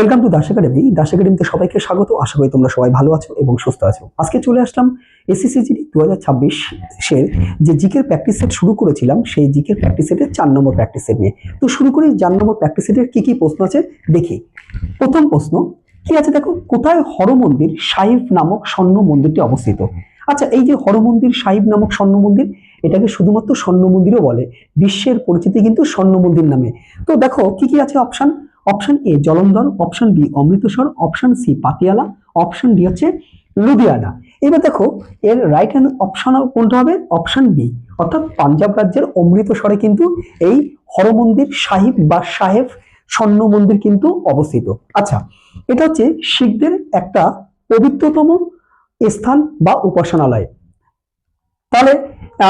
Welcome to Das academy Das একাডেমিতে সবাইকে স্বাগত। আশা করি তোমরা সবাই ভালো আছো এবং সুস্থ আছো। আজকে চলে আসলাম এসএসসি দু হাজার ছাব্বিশ সের যে জিকের প্র্যাকটিস সেট শুরু করেছিলাম, সেই জিকের প্র্যাকটিস সেটের চার নম্বর প্র্যাকটিস সেট নিয়ে। তো শুরু করি, চার নম্বর প্র্যাকটিস সেটের কি কি প্রশ্ন আছে দেখি। প্রথম প্রশ্ন, কি আছে দেখো? কোথায় হরমন্দির সাহিব নামক স্বর্ণ মন্দিরটি অবস্থিত? আচ্ছা এই যে হরমন্দির সাহিব নামক স্বর্ণ মন্দির, এটাকে শুধুমাত্র স্বর্ণ মন্দিরও বলে। বিশ্বের পরিচিতি কিন্তু স্বর্ণ মন্দির নামে। তো দেখো, কি কি আছে option option A Jalandhar, option B Amritsar, option C Patiala, option D হচ্ছে লুধিয়ানা। এবার দেখো, এর রাইট হ্যান্ড অপশন কোনটা হবে? অপশন বি অর্থাৎ পাঞ্জাব রাজ্যের অমৃতসরে কিন্তু এই হরমন্দির সাহিব বা সাহেব স্বর্ণ মন্দির কিন্তু অবস্থিত। আচ্ছা এটা হচ্ছে শিখদের একটা পবিত্রতম স্থান বা উপাসনালয়। তাহলে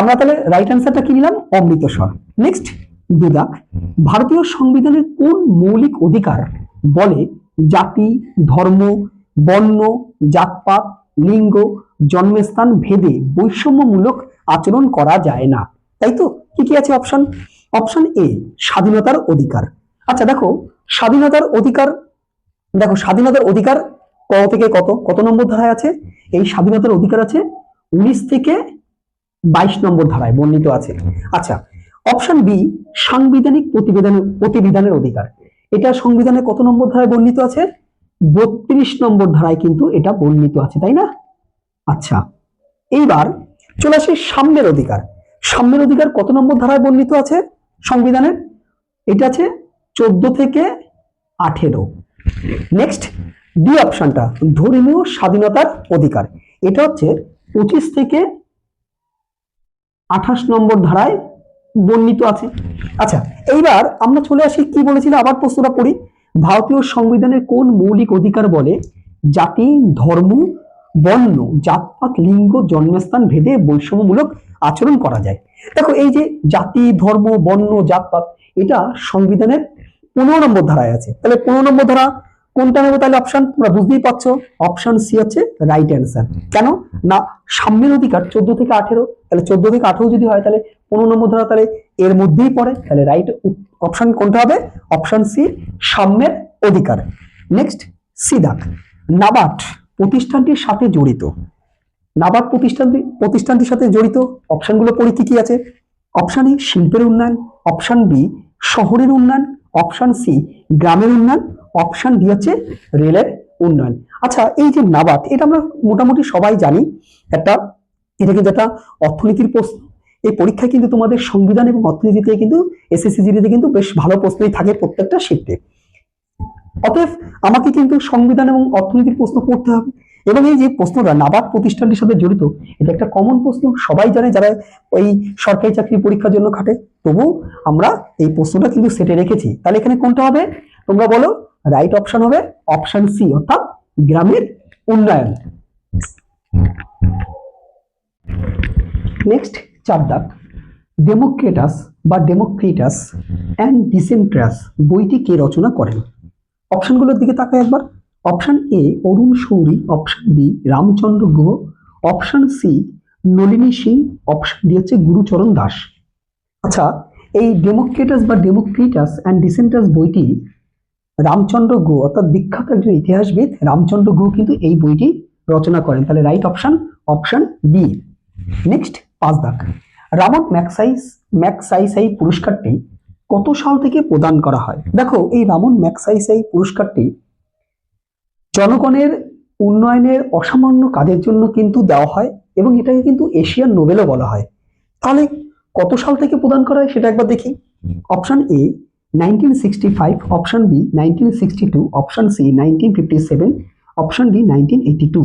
আমরা তাহলে রাইট অ্যান্সারটা কি নিলাম? অমৃতসর। নেক্সট দুদাক ভারতীয় সংবিধানের কোন মৌলিক অধিকার বলে জাতি ধর্ম বর্ণ জাতপাত লিঙ্গ জন্মস্থান ভেদে বৈষম্যমূলক আচরণ করা যায় না। তাই তো? কি কি আছে অপশন অপশন এ স্বাধীনতার অধিকার। আচ্ছা দেখো স্বাধীনতার অধিকার দেখো স্বাধীনতার অধিকার কত থেকে কত? কত নম্বর ধারায় আছে? এই স্বাধীনতার অধিকার আছে উনিশ থেকে বাইশ নম্বর ধারায় বর্ণিত আছে। আচ্ছা অপশন বি সাংবিধানিক প্রতিবেদন, প্রতিবিধানের অধিকার। এটা সংবিধানে কত নম্বর ধারায় বর্ণিত আছে? বত্রিশ নম্বর ধারায় কিন্তু এটা বর্ণিত আছে, তাই না? আচ্ছা এইবার চলে আসি সাম্যের অধিকার। সাম্যের অধিকার কত নম্বর ধারায় বর্ণিত আছে সংবিধানের এটা আছে চোদ্দ থেকে আঠেরো। নেক্সট ডি অপশনটা ধর্মীয় স্বাধীনতার অধিকার। এটা হচ্ছে পঁচিশ থেকে আঠাশ নম্বর ধারায় বর্ণিত আছে। আচ্ছা এইবার আমরা চলে আসি কি বলেছিল, আবার প্রশ্নটা পড়ি। ভারতীয় সংবিধানের কোন মৌলিক অধিকার বলে, জাতি, ধর্ম, বর্ণ, জাতপাত, লিঙ্গ, জন্মস্থান ভেদে বৈষম্যমূলক আচরণ করা যায়। দেখো, এই যে জাতি, ধর্ম, বর্ণ, জাতপাত, এটা সংবিধানের পনেরো নম্বর ধারায় আছে। তাহলে পনেরো নম্বর ধারা কোনটা নেব তাহলে অপশন তোমরা বুঝতেই পারছ। অপশন সি হচ্ছে রাইট অ্যান্সার কেন? না সাম্যের অধিকার চোদ্দ থেকে আঠেরো তাহলে চোদ্দ থেকে আঠেরো যদি হয় তাহলে পনেরো নম্বর ধারা তাহলে এর মধ্যেই পড়ে। তাহলে রাইট অপশন কোনটা হবে? অপশন সি সাম্যের অধিকার। নেক্সট সিদাক নাবাট প্রতিষ্ঠানটির সাথে জড়িত। নাবাট প্রতিষ্ঠানটি প্রতিষ্ঠানটির সাথে জড়িত। অপশনগুলো পড়ি কি কি আছে? অপশন এ শিল্পের উন্নয়ন। অপশন বি শহরের উন্নয়ন। অপশন সি গ্রামের উন্নয়ন। অপশন ডি হচ্ছে রেলের উন্নয়ন। আচ্ছা এই যে নাবাট এটা আমরা মোটামুটি সবাই জানি, একটা, এটা কিন্তু একটা অর্থনীতির প্রশ্ন। এই পরীক্ষায় কিন্তু তোমাদের সংবিধান এবং অর্থনীতিতে কিন্তু এসএসসি জিডিতে কিন্তু বেশ ভালো প্রশ্নই থাকে প্রত্যেকটা শিখতে অতএব আমাকে কিন্তু সংবিধান এবং অর্থনীতির প্রশ্ন পড়তে হবে। এবং এই যে প্রশ্নটা নাবাদ প্রতিষ্ঠানটির সাথে জড়িত, এটা একটা কমন প্রশ্ন। সবাই জানে যারা ওই সরকারি চাকরি পরীক্ষার জন্য খাটে। তবু আমরা এই প্রশ্নটা কিন্তু সেটে রেখেছি। তাহলে এখানে কোনটা হবে? তোমরা বলো রাইট অপশন হবে অপশন সি অর্থাৎ গ্রামের উন্নয়ন। নেক্সট চার দাগ ডেমোক্রেটাস বা ডেমোক্রিটাস অ্যান্ড ডিসেন্ট্রাস বইটি কে রচনা করেন? অপশনগুলোর দিকে তাকায় একবার। Option A Arun Shourie, option B Ramachandra Guha, option C Nalini Singh, option D হচ্ছে গুরুচরণ দাস। আচ্ছা এই ডেমোক্রেটাস বা ডেমোক্রিটাস অ্যান্ড ডিসেন্টাস বইটি রামচন্দ্র গুহ, অর্থাৎ বিখ্যাত একজন ইতিহাসবিদ রামচন্দ্র গুহ কিন্তু এই বইটি রচনা করেন। তাহলে right option option B next পাঁচ দাগ রামন ম্যাকসাইস, ম্যাকসাইসাই পুরস্কারটি কত সাল থেকে প্রদান করা হয়? দেখো, এই রামন ম্যাকসাইসাই পুরস্কারটি জনগণের উন্নয়নের অসামান্য কাজের জন্য কিন্তু দেওয়া হয় এবং এটাকে কিন্তু এশিয়ান নোবেলও বলা হয়। তাহলে কত সাল থেকে প্রদান করা হয় সেটা একবার দেখি। Option A nineteen sixty five option B nineteen sixty two option C nineteen fifty seven option D nineteen eighty two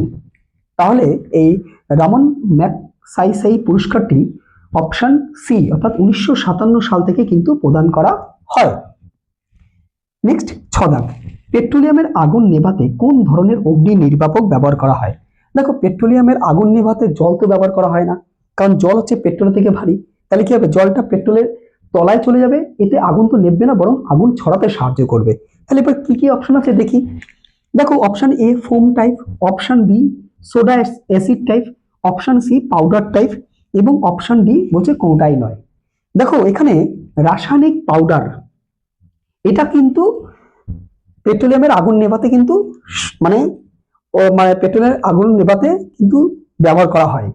তাহলে এই রামন ম্যাকসাইসাই পুরস্কারটি অপশন সি অর্থাৎ উনিশশো সাতান্ন সাল থেকে কিন্তু প্রদান করা হয়। নেক্সট ছদাক। পেট্রোলিয়ামের আগুন নেভাতে কোন ধরনের অগ্নি নির্বাপক ব্যবহার করা হয়? দেখো, পেট্রোলিয়ামের আগুন নেভাতে জল তো ব্যবহার করা হয় না। কারণ জল হচ্ছে পেট্রোল থেকে ভারী। তাহলে কি হবে? জলটা পেট্রোলের তলায় চলে যাবে, এতে আগুন তো নেববে না, বরং আগুন ছড়াতে সাহায্য করবে। তাহলে এবার কি কি অপশন আছে দেখি। দেখো option A foam type option B soda acid type option C powder type এবং অপশন ডি বলছে কোনটাই নয় দেখো, এখানে রাসায়নিক পাউডার এটা কিন্তু পেট্রোলিয়ামের আগুন নেভাতে কিন্তু মানে মানে পেট্রোলের আগুন নেভাতে কিন্তু ব্যবহার করা হয়।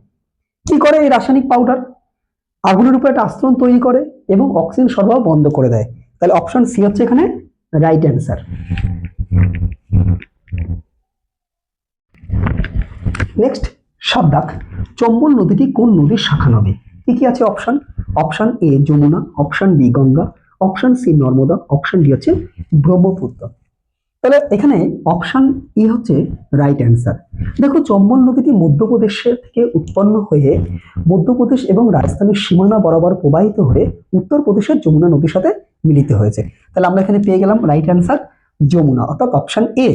কি করে এই রাসায়নিক পাউডার আগুনের উপর একটা আস্তরণ তৈরি করে এবং অক্সিজেন সরবরাহ বন্ধ করে দেয়। তাহলে অপশন সি হচ্ছে এখানে রাইট অ্যান্সার নেক্সট সাবধাক। চম্বল নদীটি কোন নদীর শাখা নদী? কি কি আছে option option A Yamuna option B Ganga option C Narmada option D হচ্ছে ব্রহ্মপুত্র। তাহলে এখানে অপশন ই হচ্ছে রাইট অ্যান্সার দেখো চম্বল নদীটি মধ্যপ্রদেশের থেকে উৎপন্ন হয়ে মধ্যপ্রদেশ এবং রাজস্থানের সীমানা বরাবর প্রবাহিত হয়ে উত্তরপ্রদেশের যমুনা নদীর সাথে মিলিত হয়েছে। তাহলে আমরা এখানে পেয়ে গেলাম রাইট অ্যান্সার যমুনা, অর্থাৎ অপশন এ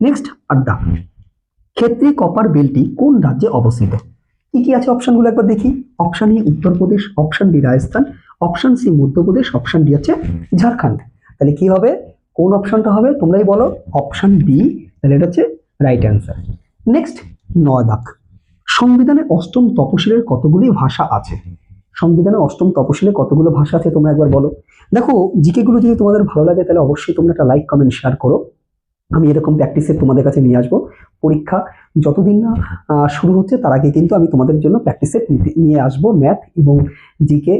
নেক্সট আড্ডা। ক্ষেত্রী কপার বেলটি কোন রাজ্যে অবস্থিত? কি কি আছে অপশনগুলো একবার দেখি। Option E Uttar Pradesh option D Rajasthan option C Madhya Pradesh option D হচ্ছে ঝাড়খণ্ড। তাহলে কি হবে? কোন অপশনটা হবে তোমরাই বলো। অপশন বি, তাহলে এটা হচ্ছে রাইট অ্যান্সার নেক্সট নয় দাগ সংবিধানে অষ্টম তপশিলের কতগুলি ভাষা আছে? সংবিধানে অষ্টম তপশিলে কতগুলো ভাষা আছে তোমরা একবার বলো। দেখো জিকে গুলো যদি তোমাদের ভালো লাগে, তাহলে অবশ্যই তোমরা একটা লাইক কমেন্ট শেয়ার করো। আমি এরকম প্র্যাকটিসে তোমাদের কাছে নিয়ে আসব। পরীক্ষা যতদিন না শুরু হচ্ছে, তার আগে কিন্তু আমি তোমাদের জন্য প্র্যাকটিসে নিয়ে আসব ম্যাথ এবং জিকে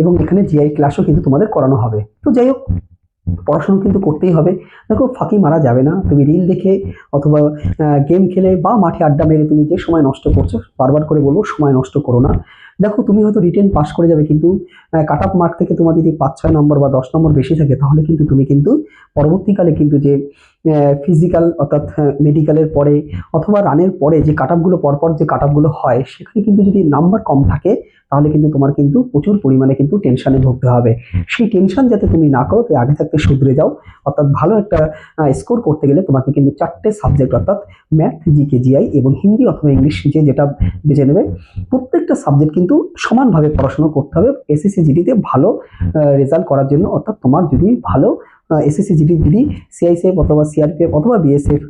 এবং এখানে জিআই ক্লাসও কিন্তু তোমাদের করানো হবে। তো যাই হোক পড়াশোনা কিন্তু করতেই হবে। দেখো, ফাঁকি মারা যাবে না। তুমি রিল দেখে অথবা গেম খেলে বা মাঠে আড্ডা মেরে তুমি যে সময় নষ্ট করছ, বারবার করে বলব, সময় নষ্ট করো না। দেখো, তুমি হয়তো রিটেন পাস করে যাবে, কিন্তু কাট অফ মার্ক থেকে তোমার যদি পাঁচ, ছয় নম্বর বা দশ নম্বর বেশি থাকে, তাহলে কিন্তু তুমি কিন্তু পরবর্তীকালে কিন্তু যে ফিজিক্যাল অর্থাৎ মেডিকেলের পরে অথবা রানের পরে যে কাট আপগুলো পরপর যে কাট আপগুলো হয় সেখানে কিন্তু যদি নাম্বার কম থাকে তাহলে কিন্তু তোমার কিন্তু প্রচুর পরিমাণে কিন্তু টেনশানে ভুগতে হবে। সেই টেনশন যাতে তুমি না করো তাই আগে থাকতে শুধরে যাও। অর্থাৎ ভালো একটা স্কোর করতে গেলে তোমাকে কিন্তু চারটে সাবজেক্ট অর্থাৎ ম্যাথ জিকে জিআই এবং হিন্দি অথবা ইংলিশ যে যেটা বেছে নেবে প্রত্যেকটা সাবজেক্ট কিন্তু সমানভাবে পড়াশোনা করতে হবে। এসএসসি জিডিতে ভালো রেজাল্ট করার জন্য অর্থাৎ তোমার যদি ভালো এসএসসি জিডি যদি সিআইসিএফ অথবা সিআরপিএফ অথবা বিএসএফ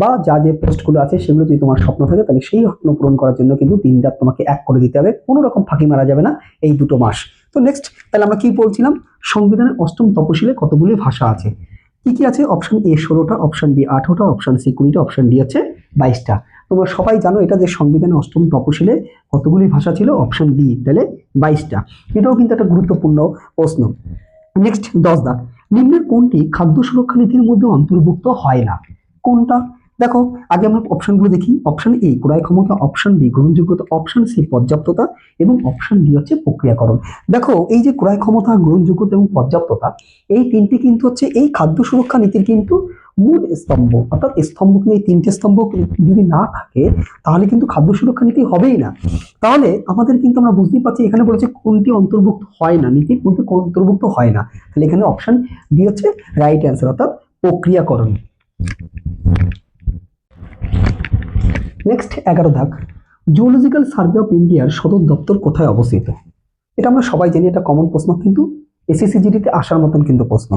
বা যা যে পোস্টগুলো আছে সেগুলো যদি তোমার স্বপ্ন থাকে তাহলে সেই স্বপ্ন পূরণ করার জন্য কিন্তু দিন রাত তোমাকে এক করে দিতে হবে। কোনো রকম ফাঁকি মারা যাবে না এই দুটো মাস। তো নেক্সট তাহলে আমরা কি বলছিলাম? সংবিধানের অষ্টম তপশিলে কতগুলি ভাষা আছে? কি কি আছে? অপশন এ ষোলোটা অপশন বি আঠেরোটা অপশন সি কুড়িটা অপশন ডি আছে বাইশটা। তোমরা সবাই জানো এটা যে সংবিধানের অষ্টম তপশিলে কতগুলি ভাষা ছিল? অপশন বি তাহলে বাইশটা। এটাও কিন্তু একটা গুরুত্বপূর্ণ প্রশ্ন। নেক্সট দশ দাগ নিম্নের কোনটি খাদ্য সুরক্ষা নীতির মধ্যে অন্তর্ভুক্ত হয় না? কোনটা? দেখো, আগে আমরা অপশনগুলো দেখি। অপশন এ ক্রয় ক্ষমতা। অপশন বি গ্রহণযোগ্যতা। অপশন সি পর্যাপ্ততা এবং অপশন ডি হচ্ছে প্রক্রিয়াকরণ। দেখো, এই যে ক্রয় ক্ষমতা, গ্রহণযোগ্যতা এবং পর্যাপ্ততা, এই তিনটি কিন্তু হচ্ছে এই খাদ্য সুরক্ষা নীতির কিন্তু মূল স্তম্ভ। অর্থাৎ স্তম্ভ কিন্তু এই তিনটে স্তম্ভ যদি না থাকে, তাহলে কিন্তু খাদ্য সুরক্ষা নীতি হবেই না। তাহলে আমাদের কিন্তু আমরা বুঝতেই পারছি, এখানে বলেছে কোনটি অন্তর্ভুক্ত হয় না, নীতির মধ্যে কোন অন্তর্ভুক্ত হয় না। তাহলে এখানে অপশন ডি হচ্ছে রাইট অ্যান্সার অর্থাৎ প্রক্রিয়াকরণ। নেক্সট এগারো দাগ জুওলজিক্যাল সার্ভে অফ ইন্ডিয়ার সদর দপ্তর কোথায় অবস্থিত? এটা আমরা সবাই জানি, এটা কমন প্রশ্ন, কিন্তু এসএসসি জিডিতে আসার মতন কিন্তু প্রশ্ন।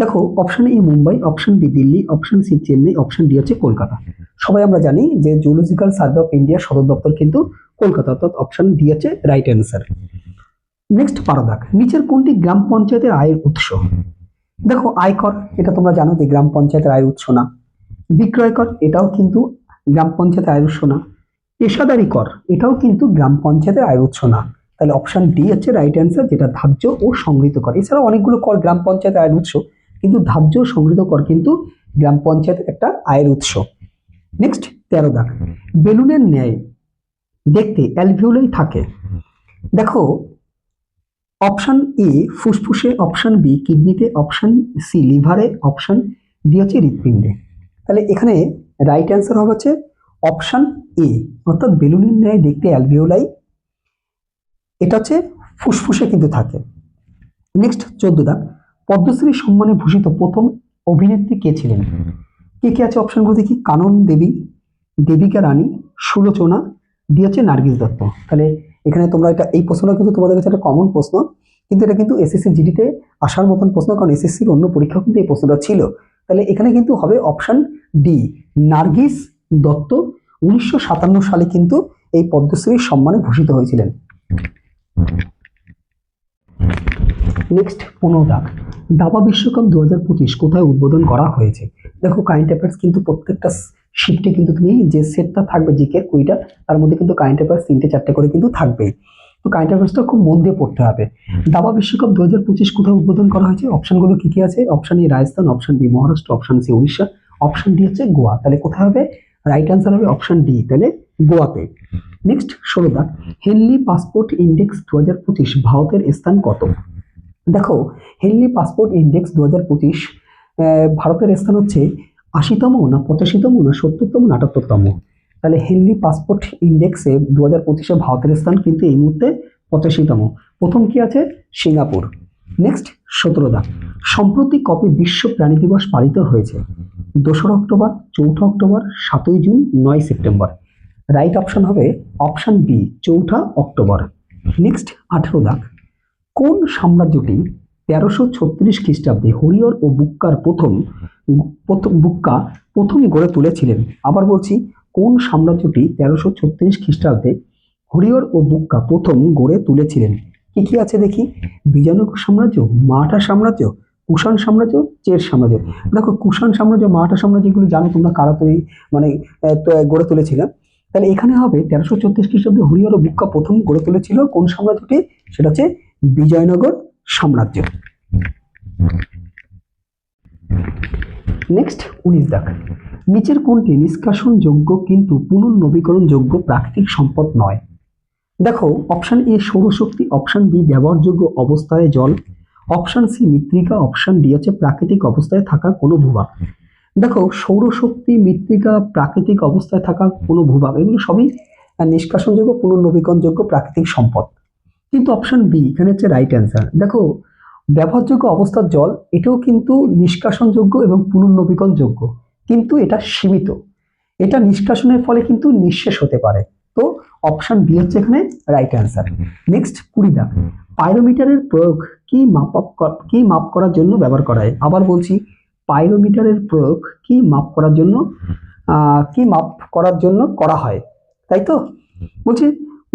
দেখো option A Mumbai option B Delhi option C Chennai option D হচ্ছে কলকাতা। সবাই আমরা জানি যে জুওলজিক্যাল সার্ভে অফ ইন্ডিয়ার সদর দপ্তর কিন্তু কলকাতা, অর্থাৎ অপশন ডি হচ্ছে রাইট অ্যান্সার নেক্সট পারদাক নিচের কোনটি গ্রাম পঞ্চায়েতের আয়ের উৎস? দেখো, আয়কর, এটা তোমরা জানো যে গ্রাম পঞ্চায়েতের আয়ের উৎস না। বিক্রয় কর এটাও কিন্তু গ্রাম পঞ্চায়েতের আয়ের উৎস না। পেশাদারি কর, এটাও কিন্তু গ্রাম পঞ্চায়েতের আয়ের উৎস না। তাহলে অপশান ডি হচ্ছে রাইট অ্যান্সার যেটা ধার্য ও সংগৃহীত কর। এছাড়াও অনেকগুলো কর গ্রাম পঞ্চায়েতের আয়ের উৎস, কিন্তু ধার্য ও সংগৃহীত কর কিন্তু গ্রাম পঞ্চায়েতের একটা আয়ের উৎস। নেক্সট তেরো দাগ। বেলুনের ন্যায় দেখতে অ্যালভিওলাই থাকে। দেখো অপশান এ ফুসফুসে অপশান বি কিডনিতে অপশান সি লিভারে অপশান ডি হচ্ছে হৃৎপিণ্ডে। তাহলে এখানে রাইট অ্যান্সার হবে হচ্ছে অপশন এ অর্থাৎ বেলুনের ন্যায় দেখতে অ্যালভিওলাই এটা হচ্ছে ফুসফুসে কিন্তু থাকে। নেক্সট চোদ্দ দাগ পদ্মশ্রী সম্মানে ভূষিত প্রথম অভিনেত্রী কে ছিলেন? কে কে আছে অপশনগুলো দেখি? কানন দেবী, দেবিকা রানী, সুলোচনা, ডি হচ্ছে নার্গিস দত্ত। তাহলে এখানে তোমরা এটা এই প্রশ্নটা কিন্তু তোমাদের কাছে একটা কমন প্রশ্ন, কিন্তু এটা কিন্তু এসএসসি জিডিতে আসার মতন প্রশ্ন, কারণ এসএসসির অন্য পরীক্ষা কিন্তু এই প্রশ্নটা ছিল। তাহলে এখানে কিন্তু হবে অপশন ডি নার্গিস দত্ত উনিশশো সাতান্ন সালে কিন্তু এই পদ্মশ্রীর সম্মানে ভূষিত হয়েছিলেন। নেক্সট পনেরো দাগ দাবা বিশ্বকাপ দু হাজার পঁচিশ কোথায় উদ্বোধন করা হয়েছে? দেখো, কারেন্ট অ্যাফেয়ার্স কিন্তু প্রত্যেকটা শিফটে কিন্তু তুমি যে সেটটা থাকবে জিকের কুইটা তার মধ্যে কিন্তু কারেন্ট অ্যাফেয়ার্স তিনটে, চারটে করে কিন্তু থাকবেই। তো কারেন্ট অ্যাফেয়ার্সটা খুব মন দিয়ে পড়তে হবে। দাবা বিশ্বকাপ দু হাজার পঁচিশ কোথায় উদ্বোধন করা হয়েছে? অপশনগুলো কি কি আছে? Option A Rajasthan option B Maharashtra option C Orissa option D হচ্ছে গোয়া। তাহলে কোথায় হবে? রাইট অ্যান্সার হবে অপশন ডি তাহলে গোয়াতে। নেক্সট ষোলো দাগ হেনলি পাসপোর্ট ইন্ডেক্স দু হাজার পঁচিশ ভারতের স্থান কত? দেখো হেনলি পাসপোর্ট ইন্ডেক্স দু হাজার পঁচিশ ভারতের স্থান হচ্ছে আশিতম না পঁচাশিতম না সত্তরতম না আটাত্তরতম? তাহলে হেনলি পাসপোর্ট ইন্ডেক্সে দু হাজার পঁচিশে ভারতের স্থান কিন্তু এই মুহূর্তে পঁচাশিতম। প্রথম কি আছে? সিঙ্গাপুর। নেক্সট সতেরো দাগ সম্প্রতি কবে বিশ্ব প্রাণী দিবস পালিত হয়েছে। দোসরা অক্টোবর, চৌঠা অক্টোবর, সাতই জুন, নয় সেপ্টেম্বর। রাইট অপশন হবে অপশন বি চৌঠা অক্টোবর। নেক্সট আঠেরো দাগ কোন সাম্রাজ্যটি তেরোশো ছত্রিশ খ্রিস্টাব্দে হরিয়র ও বুক্কার প্রথম বুক্কা প্রথম গড়ে তুলেছিলেন? আবার বলছি কোন সাম্রাজ্যটি তেরোশো ছত্রিশ খ্রিস্টাব্দে হরিহর ও বুক্কা প্রথম গড়ে তুলেছিলেন? কি কি আছে দেখি? বিজয়নগর সাম্রাজ্য মারাঠা সাম্রাজ্য, কুষাণ সাম্রাজ্য, চের সাম্রাজ্য। দেখো, কুষাণ সাম্রাজ্য মারাঠা সাম্রাজ্য এগুলো জানো তোমরা কারা তৈরি মানে গড়ে তুলেছিলেন তাহলে এখানে হবে তেরোশো চব্বিশ খ্রিস্টাব্দে হরিহর ও বুক্কা প্রথম গড়ে তুলেছিল কোন সাম্রাজ্যটি? সেটা হচ্ছে বিজয়নগর সাম্রাজ্য। নেক্সট উনিশ দাগ। নিচের কোনটি নিষ্কাশনযোগ্য কিন্তু পুনর্নবীকরণযোগ্য প্রাকৃতিক সম্পদ নয়। দেখো, অপশন এ সৌরশক্তি, অপশন বি ব্যবহারযোগ্য অবস্থায় জল, অপশন সি মৃত্তিকা, অপশন ডি হচ্ছে প্রাকৃতিক অবস্থায় থাকা কোনো ভূভাগ। দেখো, সৌরশক্তি, মৃত্তিকা, প্রাকৃতিক অবস্থায় থাকা কোনো ভূভাগ, এগুলো সবই নিষ্কাশনযোগ্য, পুনর্নবীকরণযোগ্য প্রাকৃতিক সম্পদ। কিন্তু অপশন বি, এখানে হচ্ছে রাইট অ্যান্সার দেখো, ব্যবহারযোগ্য অবস্থার জল, এটাও কিন্তু নিষ্কাশনযোগ্য এবং পুনর্নবীকরণযোগ্য। কিন্তু এটা সীমিত। এটা নিষ্কাশনের ফলে কিন্তু নিঃশেষ হতে পারে। তো অপশন বি হচ্ছে এখানে রাইট অ্যান্সার নেক্সট কুড়ি দাগ পাইরোমিটারের প্রয়োগ কি মাপ কি মাপ করার জন্য ব্যবহার করা হয়? আবার বলছি পাইরোমিটারের প্রয়োগ কি মাপ করার জন্য কি মাপ করার জন্য করা হয়? তাই তো? বলছে,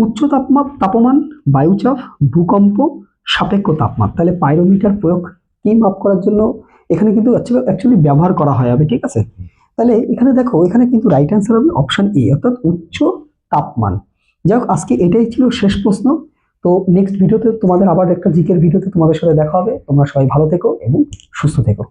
উচ্চ তাপমাপ তাপমান, বায়ুচাপ, ভূকম্প, সাপেক্ষ তাপমাপ তাহলে পাইরোমিটার প্রয়োগ কি মাপ করার জন্য এখানে কিন্তু অ্যাকচুয়ালি ব্যবহার করা হয় হবে ঠিক আছে? তাহলে এখানে দেখো, এখানে কিন্তু রাইট অ্যান্সার হবে অপশন এ অর্থাৎ উচ্চ তাপমান। যাই হোক, আজকে এটাই ছিল শেষ প্রশ্ন। তো নেক্সট ভিডিওতে তোমাদের আবার একটা জিকের ভিডিওতে তোমাদের সাথে দেখা হবে। তোমরা সবাই ভালো থেকো এবং সুস্থ থেকো।